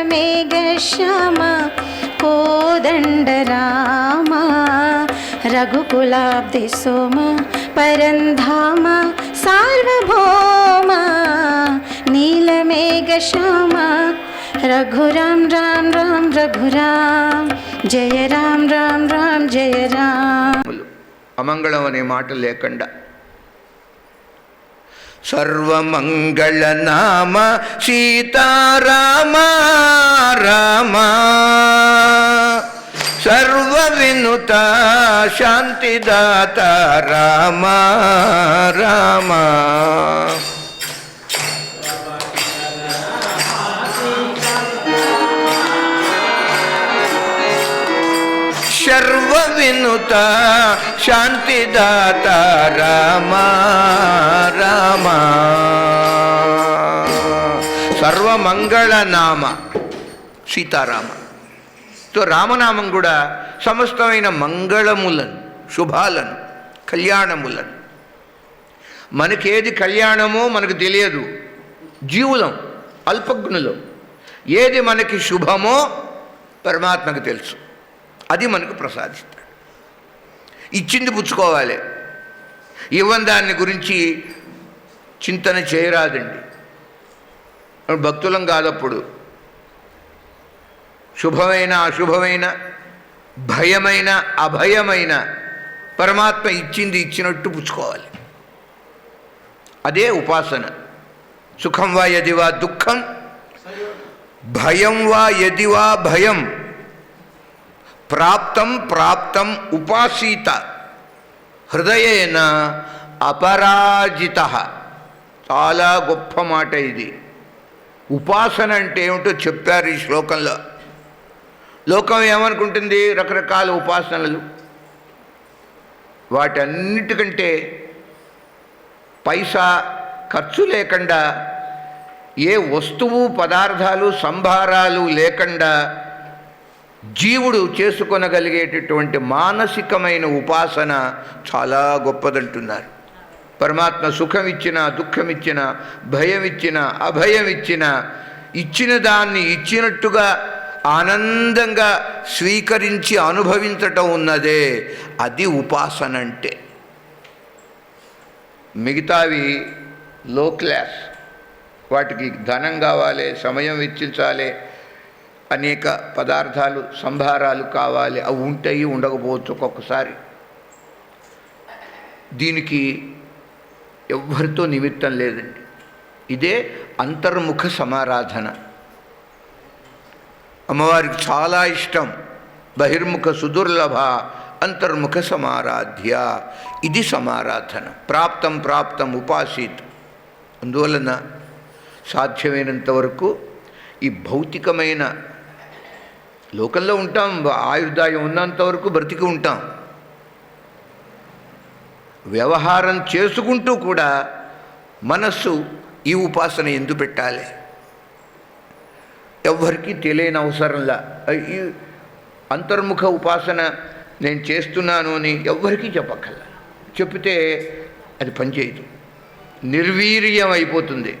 रामनीलमेघश्याम कोदण्ड राम रघुकुलाब्धिसोम परन्धाम सार्वभौम नीलमेघश्याम रघुराम राम राम रघुराम जय राम राम राम जय राम నామములు. అమంగళం అనే మాట లేకుండా సర్వమంగళ నామ సీతారామ రామ. సర్వ వినుత శాంతిదాత శర్వ వినుత శాంతిదాత రామ రామ. సర్వమంగళ నామ సీతారామ. తో రామనామం కూడా సమస్తమైన మంగళములను శుభాలను కళ్యాణములను. మనకేది కళ్యాణమో మనకు తెలియదు. జీవులం అల్పజ్ఞులం. ఏది మనకి శుభమో పరమాత్మకు తెలుసు. అది మనకు ప్రసాదిస్తాడు. ఇచ్చింది పుచ్చుకోవాలి. ఇవ్వని దాన్ని గురించి చింతన చేయరాదండి. భక్తులం కాదప్పుడు. శుభమైన అశుభమైన భయమైన అభయమైన పరమాత్మ ఇచ్చింది ఇచ్చినట్టు పుచ్చుకోవాలి. అదే ఉపాసన. సుఖం వా యది వా దుఃఖం భయం వా యది వా భయం. ప్రాప్తం ప్రాప్తం ఉపాసీత. హృదయేన అపరాజిత. చాలా గొప్ప మాట ఇది. ఉపాసన అంటే ఏమిటో చెప్పారు ఈ శ్లోకంలో. లోకం ఏమనుకుంటుంది? రకరకాల ఉపాసనలు. వాటన్నిటికంటే పైసా ఖర్చు లేకుండా ఏ వస్తువు పదార్థాలు సంభారాలు లేకుండా జీవుడు చేసుకొనగలిగేటటువంటి మానసికమైన ఉపాసన చాలా గొప్పదంటున్నారు. పరమాత్మ సుఖం దుఃఖమిచ్చిన దుఃఖం ఇచ్చిన భయం ఇచ్చిన అభయం ఇచ్చిన ఇచ్చిన దాన్ని ఇచ్చినట్టుగా ఆనందంగా స్వీకరించి అనుభవించటం ఉన్నదే అది ఉపాసన అంటే మిగతావి లో క్లాస్ వాటికి ధనం కావాలి సమయం వెచ్చించాలి అనేక పదార్థాలు సంభారాలు కావాలి. అవి ఉంటాయి ఉండకపోవచ్చు ఒక్కొక్కసారి. దీనికి ఎవరితో నిమిత్తం లేదండి. ఇదే అంతర్ముఖ సమారాధన. అమ్మవారికి చాలా ఇష్టం. బహిర్ముఖ సుదుర్లభ అంతర్ముఖ సమారాధ్య. ఇది సమారాధన. ప్రాప్తం ప్రాప్తం ఉపాసీత్. అందువలన సాధ్యమైనంత వరకు ఈ భౌతికమైన లోకంలో ఉంటాం ఆయుర్దాయం ఉన్నంత వరకు బ్రతికి ఉంటాం. వ్యవహారం చేసుకుంటూ కూడా మనస్సు ఈ ఉపాసన ఎందు పెట్టాలి? ఎవ్వరికీ తెలియని అవసరంలా ఈ అంతర్ముఖ ఉపాసన నేను చేస్తున్నాను అని ఎవ్వరికీ చెప్పక్కల్లా చెప్తే అది పనిచేయదు. నిర్వీర్యం అయిపోతుంది.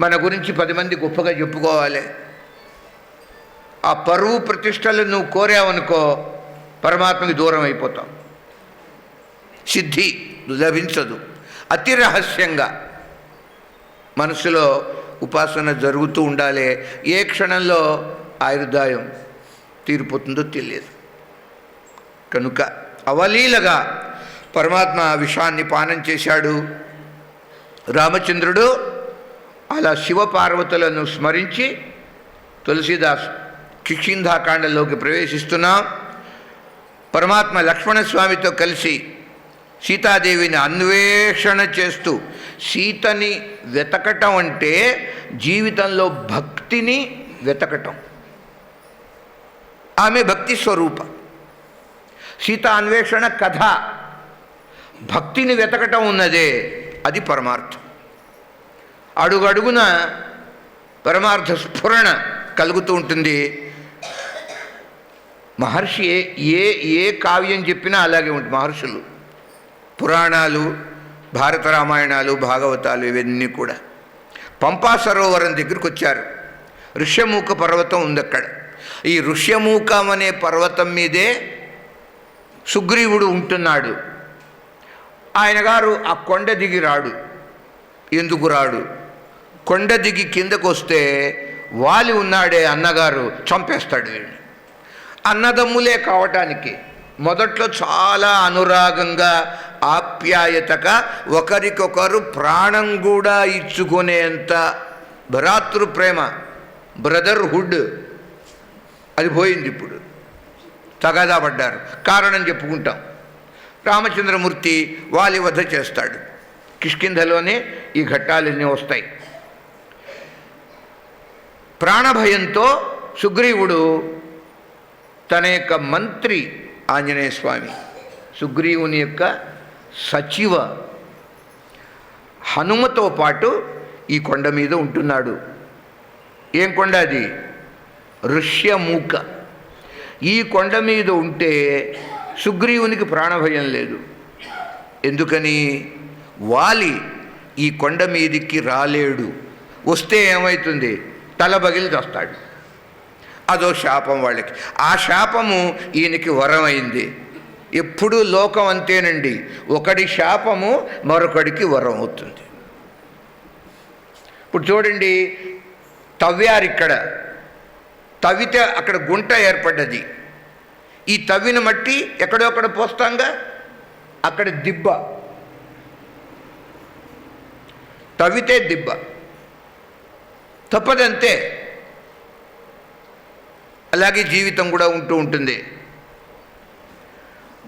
మన గురించి పది మంది గొప్పగా చెప్పుకోవాలి. ఆ పరువు ప్రతిష్టలు నువ్వు కోరావనుకో పరమాత్మకి దూరం అయిపోతాం. సిద్ధి లభించదు. అతి రహస్యంగా మనసులో ఉపాసన జరుగుతూ ఉండాలి ఏ క్షణంలో ఆయుర్దాయం తీరిపోతుందో తెలియదు. కనుక అవలీలగా పరమాత్మ ఆ విషాన్ని పానం చేశాడు. రామచంద్రుడు అలా శివపార్వతులను స్మరించి తులసీదాస్ కిక్షింధాకాండలోకి ప్రవేశిస్తున్నాం పరమాత్మ లక్ష్మణస్వామితో కలిసి సీతాదేవిని అన్వేషణ చేస్తూ సీతని వెతకటం అంటే జీవితంలో భక్తిని వెతకటం. ఆమె భక్తి స్వరూప. సీత అన్వేషణ కథ. భక్తిని వెతకటం ఉన్నదే అది పరమార్థం. అడుగడుగున పరమార్థ స్ఫురణ కలుగుతూ ఉంటుంది. మహర్షి ఏ ఏ ఏ కావ్యం చెప్పినా అలాగే ఉంటుంది. మహర్షులు పురాణాలు భారత రామాయణాలు భాగవతాలు ఇవన్నీ కూడా. పంపా సరోవరం దగ్గరికి వచ్చారు. ఋష్యమూక పర్వతం ఉంది అక్కడ. ఈ ఋష్యమూకం అనే పర్వతం మీదే సుగ్రీవుడు ఉంటున్నాడు. ఆయన గారు ఆ కొండ దిగి రాడు. ఎందుకు రాడు? కొండ దిగి కిందకు వస్తే వాలి ఉన్నాడే అన్నగారు చంపేస్తాడు వీడిని అన్నదమ్ములే కావటానికి మొదట్లో చాలా అనురాగంగా ఆప్యాయతగా ఒకరికొకరు ప్రాణం కూడా ఇచ్చుకునేంత భ్రాతృ ప్రేమ బ్రదర్హుడ్. అది పోయింది ఇప్పుడు. తగాదా పడ్డారు. కారణం చెప్పుకుంటాం. రామచంద్రమూర్తి వాలి వధ చేస్తాడు. కిష్కింధలోనే ఈ ఘట్టాలన్నీ వస్తాయి. ప్రాణభయంతో సుగ్రీవుడు తన యొక్క మంత్రి ఆంజనేయ స్వామి సుగ్రీవుని యొక్క సచివ హనుమతో పాటు ఈ కొండ మీద ఉంటున్నాడు. ఏం కొండ అది? ఋష్యమూక ఈ కొండ మీద ఉంటే సుగ్రీవునికి ప్రాణభయం లేదు. ఎందుకని? వాలి ఈ కొండ మీదికి రాలేడు. వస్తే ఏమవుతుంది తల బగిలి వస్తాడు అదో శాపం వాళ్ళకి. ఆ శాపము ఈయనకి వరమైంది. ఎప్పుడూ లోకం అంతేనండి. ఒకడి శాపము మరొకడికి వరం అవుతుంది ఇప్పుడు చూడండి తవ్వారు ఇక్కడ. తవ్వితే అక్కడ గుంట ఏర్పడ్డది. ఈ తవ్విన మట్టి ఎక్కడో అక్కడ పోస్తాంగా? అక్కడ దిబ్బ. తవ్వితే దిబ్బ. తప్పదంతే. అలాగే జీవితం కూడా ఉంటూ ఉంటుంది.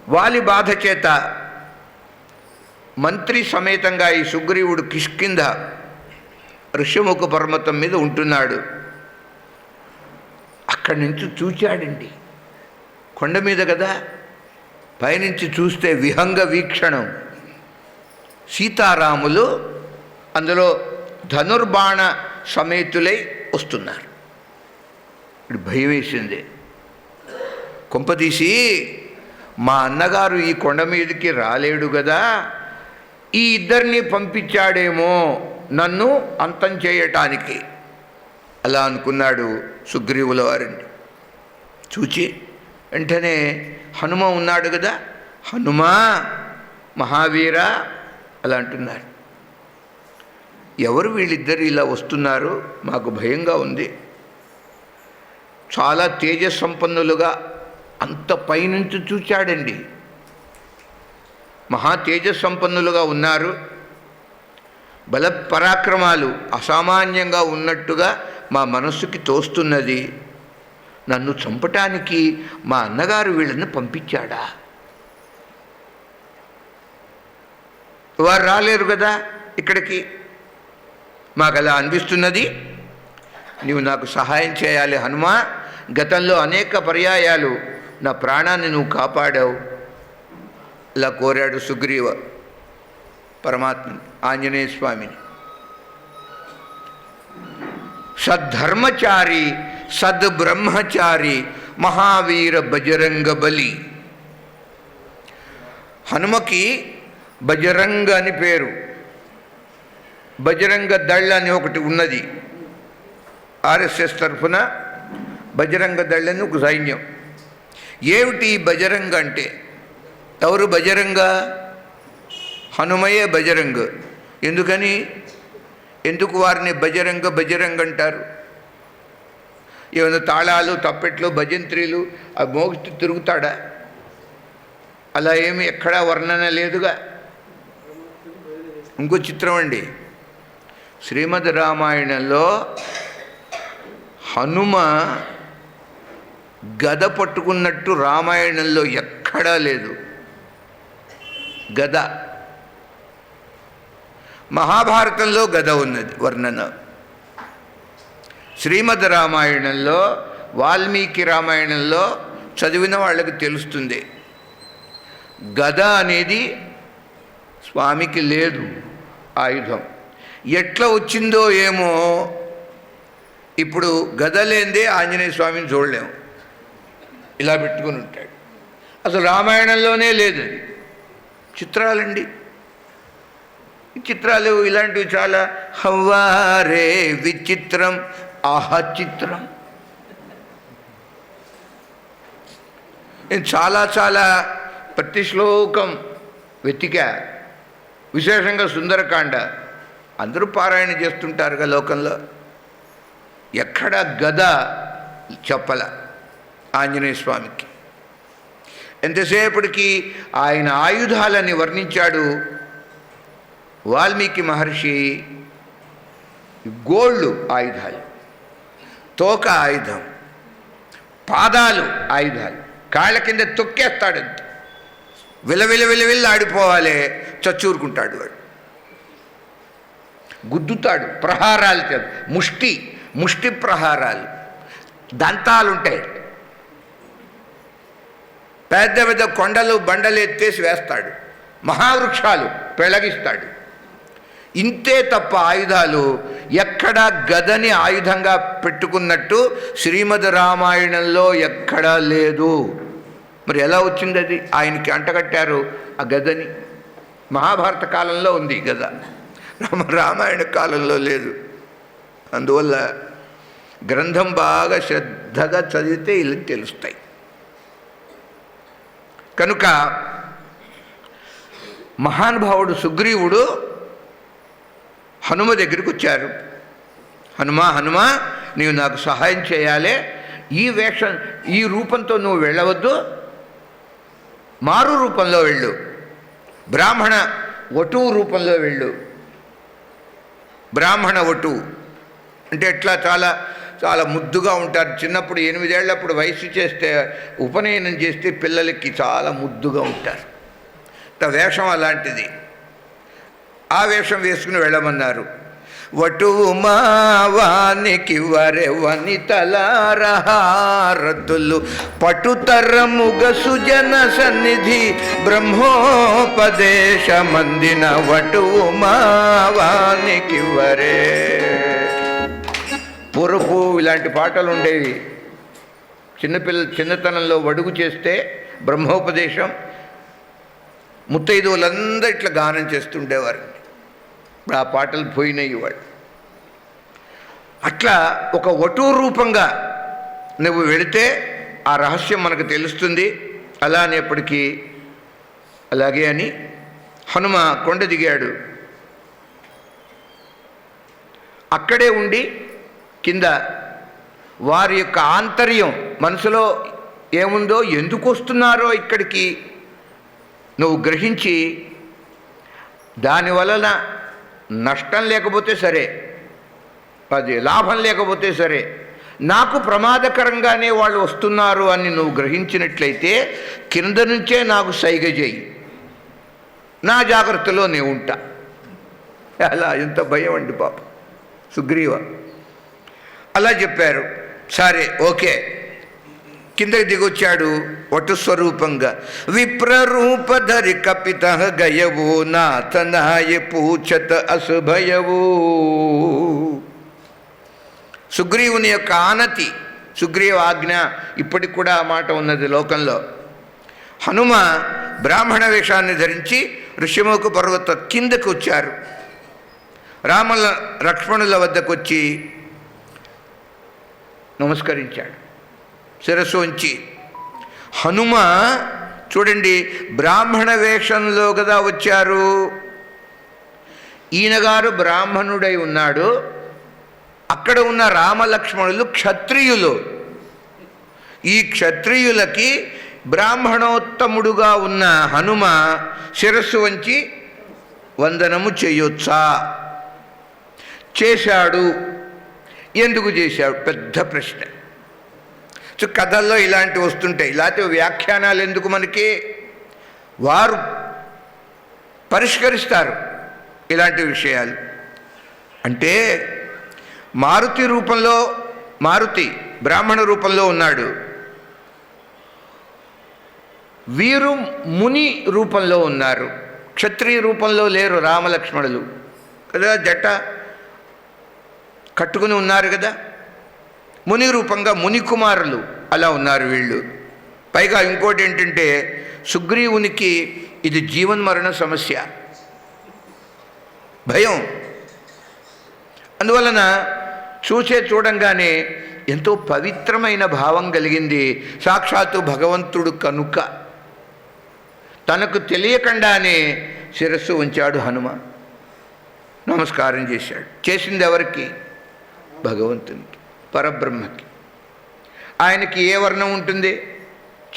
వాలి బాధ చేత మంత్రి సమేతంగా ఈ సుగ్రీవుడు కిష్కింద ఋషముఖ పర్వతం మీద ఉంటున్నాడు. అక్కడి నుంచి చూచాడండి. కొండ మీద కదా? పైనుంచి చూస్తే విహంగ వీక్షణం. సీతారాములు అందులో ధనుర్బాణ సమేతులై వస్తున్నారు. ఇప్పుడు భయం వేసింది. కొంపదీసి మా అన్నగారు ఈ కొండ మీదకి రాలేడు కదా ఈ ఇద్దరిని పంపించాడేమో నన్ను అంతం చేయటానికి. అలా అనుకున్నాడు సుగ్రీవుల వారిని చూచి వెంటనే హనుమ ఉన్నాడు కదా హనుమా మహావీర అలా అంటున్నారు. ఎవరు వీళ్ళిద్దరు ఇలా వస్తున్నారు? మాకు భయంగా ఉంది. చాలా తేజస్సంపన్నులుగా అంత పైనుంచి చూచాడండి మహా తేజస్సంపన్నులుగా ఉన్నారు. బల పరాక్రమాలు అసామాన్యంగా ఉన్నట్టుగా మా మనస్సుకి తోస్తున్నది. నన్ను చంపటానికి మా అన్నగారు వీళ్ళని పంపించాడా? వారు రాలేరు కదా ఇక్కడికి. మాకు అలా అనిపిస్తున్నది. నీవు నాకు సహాయం చేయాలి హనుమా. గతంలో అనేక పర్యాయాలు నా ప్రాణాన్ని నువ్వు కాపాడావు. ఇలా కోరాడు సుగ్రీవ పరమాత్మ ఆంజనేయ స్వామిని. సద్ధర్మచారి సద్బ్రహ్మచారి మహావీర బజరంగ బలి. హనుమకి బజరంగ అని పేరు. బజరంగ దళ్ అని ఒకటి ఉన్నది. ఆర్ఎస్ఎస్ తరఫున బజరంగ దళను ఒక సైన్యం. ఏమిటి బజరంగ అంటే? ఎవరు బజరంగ? హనుమయే బజరంగ. ఎందుకని? ఎందుకు వారిని బజరంగ బజరంగ అంటారు? ఏమైనా తాళాలు తప్పెట్లు భజంత్రీలు ఆ మోగిస్తూ తిరుగుతాడా? అలా ఏమి ఎక్కడా వర్ణన లేదుగా? ఇంకో చిత్రం అండి. శ్రీమద్ రామాయణంలో హనుమ గద పట్టుకున్నట్టు రామాయణంలో ఎక్కడా లేదు. గద. మహాభారతంలో గద ఉన్నది వర్ణన. శ్రీమద్ రామాయణంలో వాల్మీకి రామాయణంలో చదివిన వాళ్ళకి తెలుస్తుంది. గద అనేది స్వామికి లేదు ఆయుధం. ఎట్లా వచ్చిందో ఏమో ఇప్పుడు గద లేనిదే ఆంజనేయ స్వామిని చూడలేము. ఇలా పెట్టుకుని ఉంటాడు. అసలు రామాయణంలోనే లేదు అది. చిత్రాలండి. చిత్రాలు ఇలాంటివి చాలా హవ్వారే విచిత్రం ఆహా చిత్రం. నేను చాలా చాలా ప్రతి శ్లోకం వెతికా. విశేషంగా సుందరకాండ. అందరూ పారాయణ చేస్తుంటారుగా లోకంలో. ఎక్కడ గద చెప్పల. ఆంజనేయ స్వామికి. ఎంతసేపటికి ఆయన ఆయుధాలని వర్ణించాడు? వాల్మీకి మహర్షి గోళ్ళు ఆయుధాలు తోక ఆయుధం పాదాలు ఆయుధాలు కాళ్ళ కింద తొక్కేస్తాడు విలవిల విలవిల్లు ఆడిపోవాలి చచ్చూరుకుంటాడు వాడు. గుద్దుతాడు ప్రహారాలు చే- ముష్టి ముష్టి ప్రహారాలు దంతాలుంటాయి. పెద్ద పెద్ద కొండలు బండలు ఎత్తేసి వేస్తాడు. మహావృక్షాలు పెళగిస్తాడు ఇంతే తప్ప ఆయుధాలు ఎక్కడా గదని ఆయుధంగా పెట్టుకున్నట్టు శ్రీమద్ రామాయణంలో ఎక్కడా లేదు. మరి ఎలా వచ్చింది అది ఆయనకి అంటగట్టారు ఆ గదని. మహాభారత కాలంలో ఉంది ఈ గద. రామ రామాయణ కాలంలో లేదు. అందువల్ల గ్రంథం బాగా శ్రద్ధగా చదివితే ఇలా తెలుస్తాయి. కనుక మహానుభావుడు సుగ్రీవుడు హనుమ దగ్గరికి వచ్చారు. హనుమ హనుమ నీవు నాకు సహాయం చేయాలి. ఈ వేషం ఈ రూపంతో నువ్వు వెళ్ళవద్దు. మారు రూపంలో వెళ్ళు. బ్రాహ్మణ వటువు రూపంలో వెళ్ళు. బ్రాహ్మణ వటువు అంటే ఎట్లా చాలా చాలా ముద్దుగా ఉంటారు. చిన్నప్పుడు ఎనిమిదేళ్ళప్పుడు వయసు చేస్తే ఉపనయనం చేస్తే పిల్లలకి చాలా ముద్దుగా ఉంటారు. వేషం అలాంటిది. ఆ వేషం వేసుకుని వెళ్ళమన్నారు. వటువు మావానికి వరెవని తలారహారతులు పటుతరముగ సుజన సన్నిధి బ్రహ్మోపదేశ మందిన వటువు మావానికి వరే. పూర్వపు ఇలాంటి పాటలు ఉండేవి. చిన్నపిల్ల చిన్నతనంలో వడుగు చేస్తే బ్రహ్మోపదేశం ముత్తైదువులందరూ ఇట్లా గానం చేస్తుండేవారండి ఇప్పుడు ఆ పాటలు పోయినాయి వాళ్ళు అట్లా ఒక వటు రూపంగా నువ్వు వెళితే ఆ రహస్యం మనకు తెలుస్తుంది. అలా అనేప్పటికీ అలాగే అని హనుమ కొండ దిగాడు. అక్కడే ఉండి కింద వారి యొక్క ఆంతర్యం మనసులో ఏముందో ఎందుకు వస్తున్నారో ఇక్కడికి నువ్వు గ్రహించి దాని వలన నష్టం లేకపోతే సరే అది లాభం లేకపోతే సరే నాకు ప్రమాదకరంగానే వాళ్ళు వస్తున్నారు అని నువ్వు గ్రహించినట్లయితే కింద నుంచే నాకు సైగ చేయి. నా జాగ్రత్తలో నేను ఉంటా. అలా ఎంత భయం అండి పాప. సుగ్రీవ. అలా చెప్పారు. సరే ఓకే. కిందకి దిగొచ్చాడు వటు స్వరూపంగా. విప్రరూపధరి కపిత గయవు నాథనాయ పూచత అశుభయవు. సుగ్రీవుని యొక్క ఆనతి సుగ్రీవ ఆజ్ఞ ఇప్పటికి కూడా ఆ మాట ఉన్నది లోకంలో. హనుమ బ్రాహ్మణ వేషాన్ని ధరించి ఋషిముఖ పర్వత కిందకు వచ్చారు. రామల లక్ష్మణుల వద్దకు వచ్చి నమస్కరించాడు. శిరస్సు ఉంచి హనుమ చూడండి బ్రాహ్మణ వేషంలో కదా వచ్చారు. ఈయనగారు బ్రాహ్మణుడై ఉన్నాడు. అక్కడ ఉన్న రామలక్ష్మణులు క్షత్రియులు. ఈ క్షత్రియులకి బ్రాహ్మణోత్తముడుగా ఉన్న హనుమ శిరస్సు వంచి వందనము చేయొచ్చా చేశాడు. ఎందుకు చేశాడు పెద్ద ప్రశ్న. సో కథల్లో ఇలాంటివి వస్తుంటాయి. ఇలాంటి వ్యాఖ్యానాలు ఎందుకు మనకి? వారు పరిష్కరిస్తారు ఇలాంటి విషయాలు. అంటే మారుతి రూపంలో మారుతి బ్రాహ్మణ రూపంలో ఉన్నాడు. వీరు ముని రూపంలో ఉన్నారు. క్షత్రియ రూపంలో లేరు రామలక్ష్మణులు. కదా జట. కట్టుకుని ఉన్నారు కదా? ముని రూపంగా ముని కుమారులు అలా ఉన్నారు వీళ్ళు. పైగా ఇంకోటి ఏంటంటే సుగ్రీవునికి ఇది జీవన్మరణ సమస్య. భయం. అందువలన చూసే చూడంగానే ఎంతో పవిత్రమైన భావం కలిగింది సాక్షాత్తు భగవంతుడు కనుక. తనకు తెలియకుండానే శిరస్సు ఉంచాడు హనుమ నమస్కారం చేశాడు. చేసింది ఎవరికి? భగవంతునికి పరబ్రహ్మకి. ఆయనకి ఏ వర్ణం ఉంటుంది?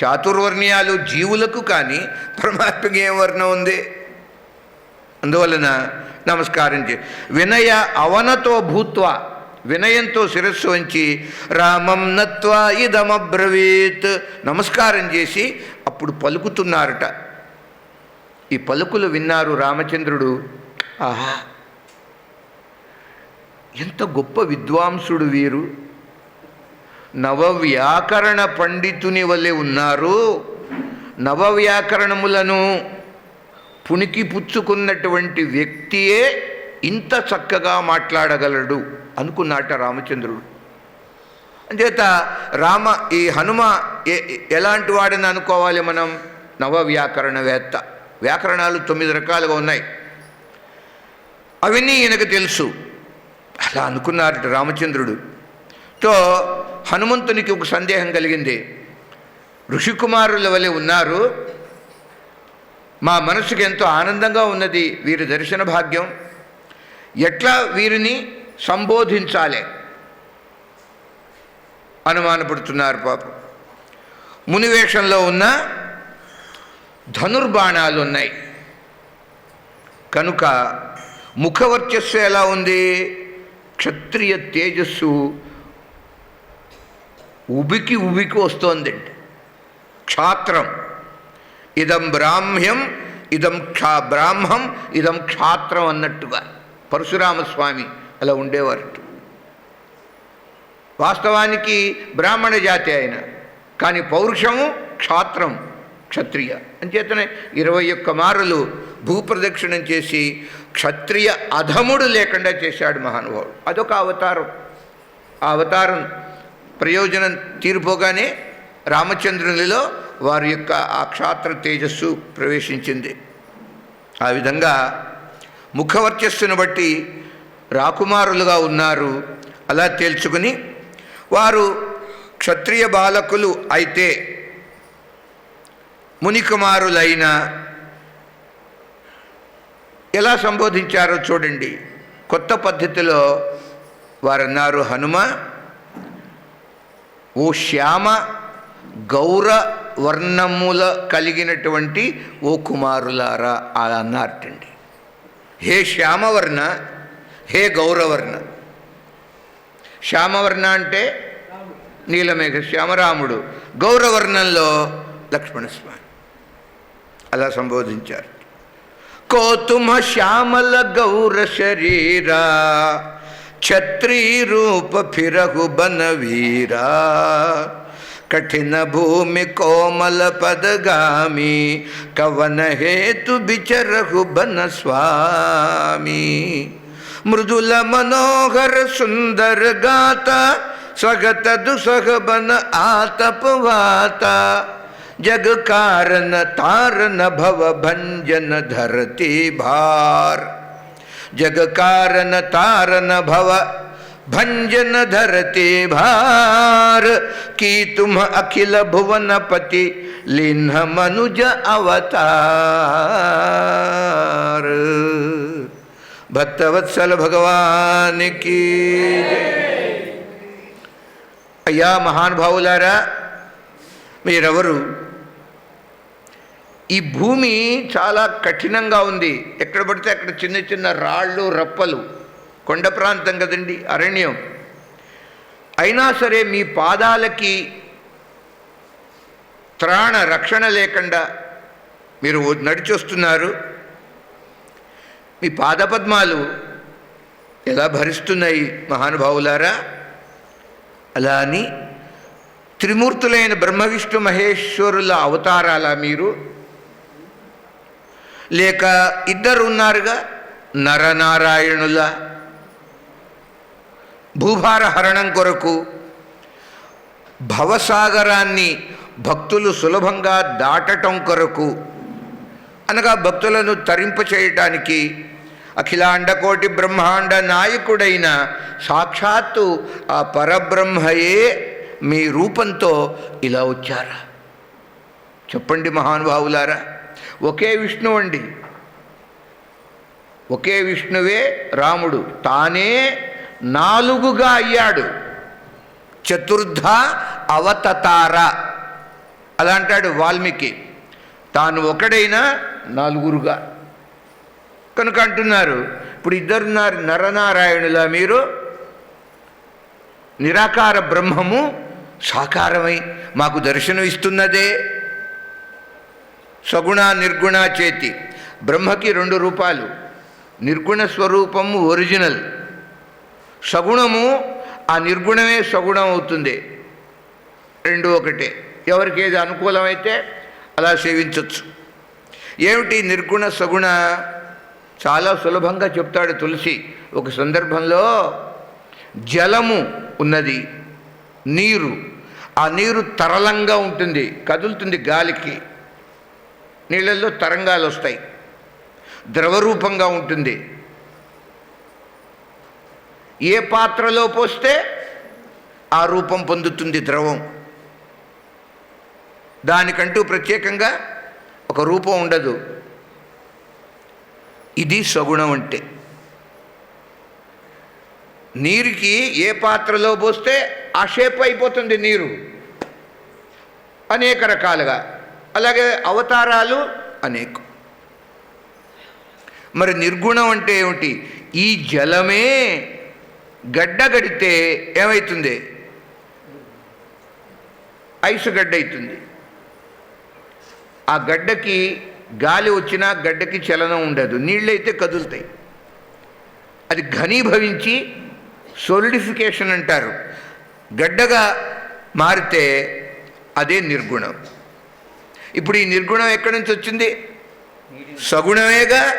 చాతుర్వర్ణ్యాలు జీవులకు కానీ పరమాత్మకి ఏ వర్ణం ఉంది? అందువలన నమస్కారం చే వినయ అవనతో భూత్వ వినయంతో శిరస్సు వంచి రామం నత్వా ఇదమబ్రవీత్ నమస్కారం చేసి అప్పుడు పలుకుతున్నారట. ఈ పలుకులు విన్నారు రామచంద్రుడు. ఆహా! ఎంత గొప్ప విద్వాంసుడు వీరు. నవవ్యాకరణ పండితుని వలె ఉన్నారు. నవవ్యాకరణములను పుణికి పుచ్చుకున్నటువంటి వ్యక్తియే ఇంత చక్కగా మాట్లాడగలడు అనుకున్నాట రామచంద్రుడు. అంచేత రామ ఈ హనుమ ఎలాంటి వాడని అనుకోవాలి మనం? నవవ్యాకరణవేత్త. వ్యాకరణాలు తొమ్మిది రకాలుగా ఉన్నాయి. అవన్నీ ఈయనకు తెలుసు. అలా అనుకున్నారట రామచంద్రుడు. తో హనుమంతునికి ఒక సందేహం కలిగింది. ఋషికుమారుల వలె ఉన్నారు. మా మనసుకు ఎంతో ఆనందంగా ఉన్నది వీరి దర్శన భాగ్యం. ఎట్లా వీరిని సంబోధించాలి? అనుమానపడుతున్నారు పాపం. మునివేషంలో ఉన్న ధనుర్బాణాలు ఉన్నాయి. కనుక ముఖవర్చస్సు ఎలా ఉంది? క్షత్రియ తేజస్సు ఉబికి ఉబికి వస్తోందండి. క్షాత్రం. ఇదం బ్రాహ్మ్యం ఇదం క్షా బ్రాహ్మం ఇదం క్షాత్రం అన్నట్టుగా. పరశురామస్వామి అలా ఉండేవారు. వాస్తవానికి బ్రాహ్మణ జాతి ఆయన. కానీ పౌరుషము క్షాత్రం క్షత్రియ. అంచేతనే ఇరవై ఒక్క మారులు భూప్రదక్షిణం చేసి క్షత్రియ అధముడు లేకుండా చేశాడు మహానుభావుడు. అదొక అవతారం. ఆ అవతారం ప్రయోజనం తీరిపోగానే రామచంద్రునిలో వారి యొక్క ఆ క్షాత్ర తేజస్సు ప్రవేశించింది. ఆ విధంగా ముఖవర్చస్సును బట్టి రాకుమారులుగా ఉన్నారు. అలా తేల్చుకుని వారు క్షత్రియ బాలకులు అయితే మునికుమారులైన ఎలా సంబోధించారో చూడండి. కొత్త పద్ధతిలో వారన్నారు హనుమ ఓ శ్యామ గౌర వర్ణముల కలిగినటువంటి ఓ కుమారులారా అలా అన్నారటండి. హే శ్యామవర్ణ హే గౌరవర్ణ శ్యామవర్ణ అంటే నీలమేఘ శ్యామరాముడు గౌరవర్ణంలో లక్ష్మణస్వామి. అలా సంబోధించారు. కోతుమ శ్యామల గౌర శరీరా ఛత్రీ రూప ఫిరహు వీరా కఠిన భూమి కోమల పదగామి కవన హేతు బిచరహు బన స్వామి. మృదుల మనోహర సుందర గాత స్వగత దుసహ బన ఆతపవాత जग कारण तारन भव भंजन धरती भार जग कारण तारन भव भंजन धरती भार की तुम अखिल भुवनपति लिन्ह मनुज अवतार भक्तवत्सल भगवान की जय। అయ్యా మహానుభావులారా మీరెవరు ఈ భూమి చాలా కఠినంగా ఉంది. ఎక్కడ పడితే అక్కడ చిన్న చిన్న రాళ్ళు రప్పలు. కొండ ప్రాంతం కదండి అరణ్యం. అయినా సరే మీ పాదాలకి త్రాణ రక్షణ లేకుండా మీరు నడిచొస్తున్నారు. మీ పాదపద్మాలు ఎలా భరిస్తున్నాయి మహానుభావులారా? అలా అని త్రిమూర్తులైన బ్రహ్మ విష్ణు మహేశ్వరుల అవతారాల మీరు? లేక ఇద్దరు ఉన్నారుగా నరనారాయణుల భూభార హరణం కొరకు భవసాగరాన్ని భక్తులు సులభంగా దాటటం కొరకు అనగా భక్తులను తరింపచేయటానికి అఖిలాండకోటి బ్రహ్మాండ నాయకుడైన సాక్షాత్తు ఆ పరబ్రహ్మయే మీ రూపంతో ఇలా వచ్చారా? చెప్పండి మహానుభావులారా. ఒకే విష్ణువు అండి ఒకే విష్ణువే రాముడు. తానే నాలుగుగా అయ్యాడు. చతుర్థ అవతతార. అలా అంటాడు వాల్మీకి. తాను ఒకడైనా నలుగురుగా. కనుక అంటున్నారు ఇప్పుడు ఇద్దరున్నారు నరనారాయణుల మీరు. నిరాకార బ్రహ్మము సాకారమై మాకు దర్శనం ఇస్తున్నదే సగుణ నిర్గుణ చేతి. బ్రహ్మకి రెండు రూపాలు. నిర్గుణ స్వరూపము ఒరిజినల్. సగుణము ఆ నిర్గుణమే సగుణం అవుతుంది. రెండు ఒకటే. ఎవరికి ఏది అనుకూలమైతే అలా సేవించవచ్చు ఏమిటి నిర్గుణ సగుణ? చాలా సులభంగా చెప్తాడు తులసి. ఒక సందర్భంలో జలము ఉన్నది నీరు. ఆ నీరు తరలంగా ఉంటుంది కదులుతుంది గాలికి. నీళ్ళల్లో తరంగాలు వస్తాయి. ద్రవరూపంగా ఉంటుంది. ఏ పాత్రలో పోస్తే ఆ రూపం పొందుతుంది ద్రవం. దానికంటూ ప్రత్యేకంగా ఒక రూపం ఉండదు. ఇది సగుణం అంటే. నీరుకి ఏ పాత్రలో పోస్తే ఆ షేప్ అయిపోతుంది నీరు. అనేక రకాలుగా. అలాగే అవతారాలు అనేకం. మరి నిర్గుణం అంటే ఏమిటి? ఈ జలమే గడ్డగడితే ఏమవుతుంది ఐసు గడ్డ అవుతుంది ఆ గడ్డకి గాలి వచ్చినా గడ్డకి చలనం ఉండదు. నీళ్ళైతే కదులుతాయి. అది ఘనీభవించి సోలిడిఫికేషన్ అంటారు. గడ్డగా మారితే అదే నిర్గుణం. ఇప్పుడు ఈ నిర్గుణం ఎక్కడి నుంచి వచ్చింది? సగుణమేగా?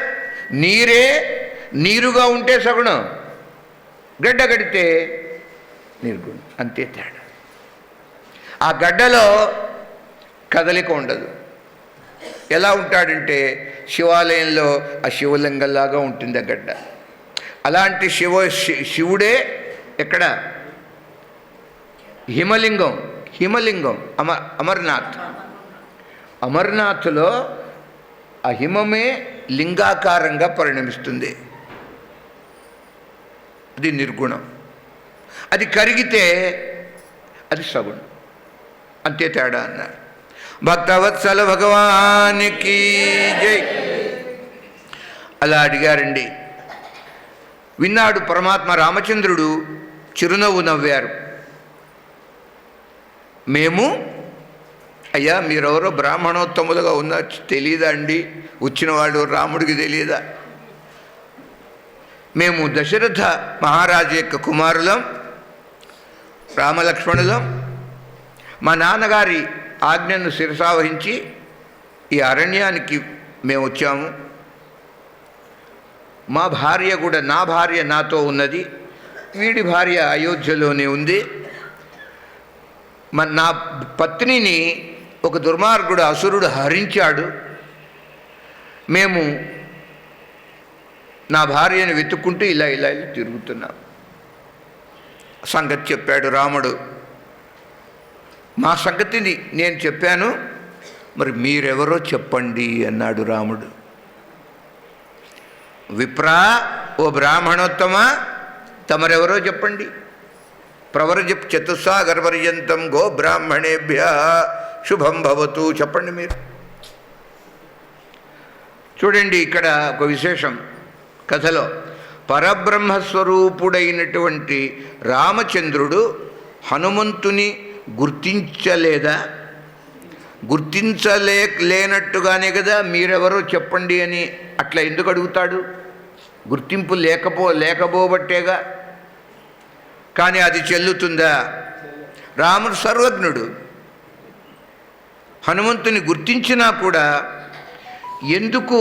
నీరే నీరుగా ఉంటే సగుణం గడ్డ కడితే నిర్గుణం అంతే తేడా. ఆ గడ్డలో కదలిక ఉండదు. ఎలా ఉంటాడంటే శివాలయంలో ఆ శివలింగంలాగా ఉంటుంది ఆ గడ్డ. అలాంటి శివ శి- శివుడే ఎక్కడ? హిమలింగం హిమలింగం అమ అమర్నాథ్. అమర్నాథ్లో ఆ హిమమే లింగాకారంగా పరిణమిస్తుంది. అది నిర్గుణం. అది కరిగితే అది సగుణం. అంతే తేడా అన్నారు. భక్తవత్సల భగవానికి జై. అలా అడిగారండి. విన్నాడు పరమాత్మ రామచంద్రుడు చిరునవ్వు నవ్వారు. మేము అయ్యా మీరెవరో బ్రాహ్మణోత్తములుగా ఉన్నారు తెలియదా అండి వచ్చిన వాడు రాముడికి తెలియదా? మేము దశరథ మహారాజు యొక్క కుమారులం రామలక్ష్మణులం. మా నాన్నగారి ఆజ్ఞను శిరసావహించి ఈ అరణ్యానికి మేము వచ్చాము. మా భార్య కూడా నా భార్య నాతో ఉన్నది. వీడి భార్య అయోధ్యలోనే ఉంది. మన నా పత్నిని ఒక దుర్మార్గుడు అసురుడు హరించాడు. మేము నా భార్యను వెతుక్కుంటూ ఇలా ఇలా ఇలా తిరుగుతున్నాం. సంగతి చెప్పాడు రాముడు. మా సంగతిని నేను చెప్పాను మరి మీరెవరో చెప్పండి అన్నాడు రాముడు. విప్రా ఓ బ్రాహ్మణోత్తమ తమరెవరో చెప్పండి. ప్రవరజప్ చతుస్సాగర పర్యంతం గో బ్రాహ్మణేభ్య. శుభం భవతు. చెప్పండి మీరు. చూడండి ఇక్కడ ఒక విశేషం కథలో. పరబ్రహ్మస్వరూపుడైనటువంటి రామచంద్రుడు హనుమంతుని గుర్తించలేదా? గుర్తించలే లేనట్టుగానే కదా మీరెవరో చెప్పండి అని అట్లా ఎందుకు అడుగుతాడు? గుర్తింపు లేకపో లేకపోబట్టేగా? కానీ అది చెల్లుతుందా? రాముడు సర్వజ్ఞుడు. హనుమంతుని గుర్తించినా కూడా ఎందుకు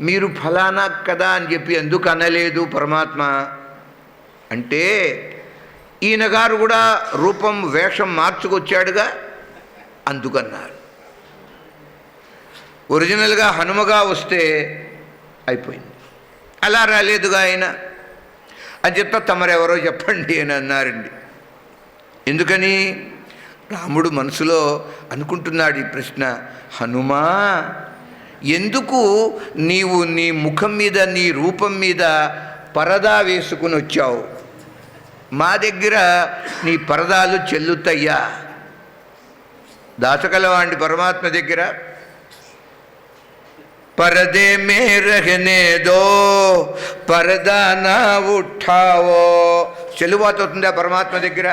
మీరు ఫలానా కదా అని చెప్పి ఎందుకు అనలేదు పరమాత్మ? అంటే ఈయన గారు కూడా రూపం వేషం మార్చుకొచ్చాడుగా అందుకన్నారు. ఒరిజినల్గా హనుమగా వస్తే అయిపోయింది. అలా రాలేదుగా ఆయన? అని చెప్తా తమరెవరో చెప్పండి అని అన్నారండి. ఎందుకని? రాముడు మనసులో అనుకుంటున్నాడు ఈ ప్రశ్న హనుమా ఎందుకు నీవు నీ ముఖం మీద నీ రూపం మీద పరదా వేసుకుని వచ్చావు? మా దగ్గర నీ పరదాలు చెల్లుతయ్యా. దాసకలవాంటి పరమాత్మ దగ్గర పరదే మే రహనే దో పరదా నా ఉఠావో చెల్లుబాటు అవుతుందా పరమాత్మ దగ్గర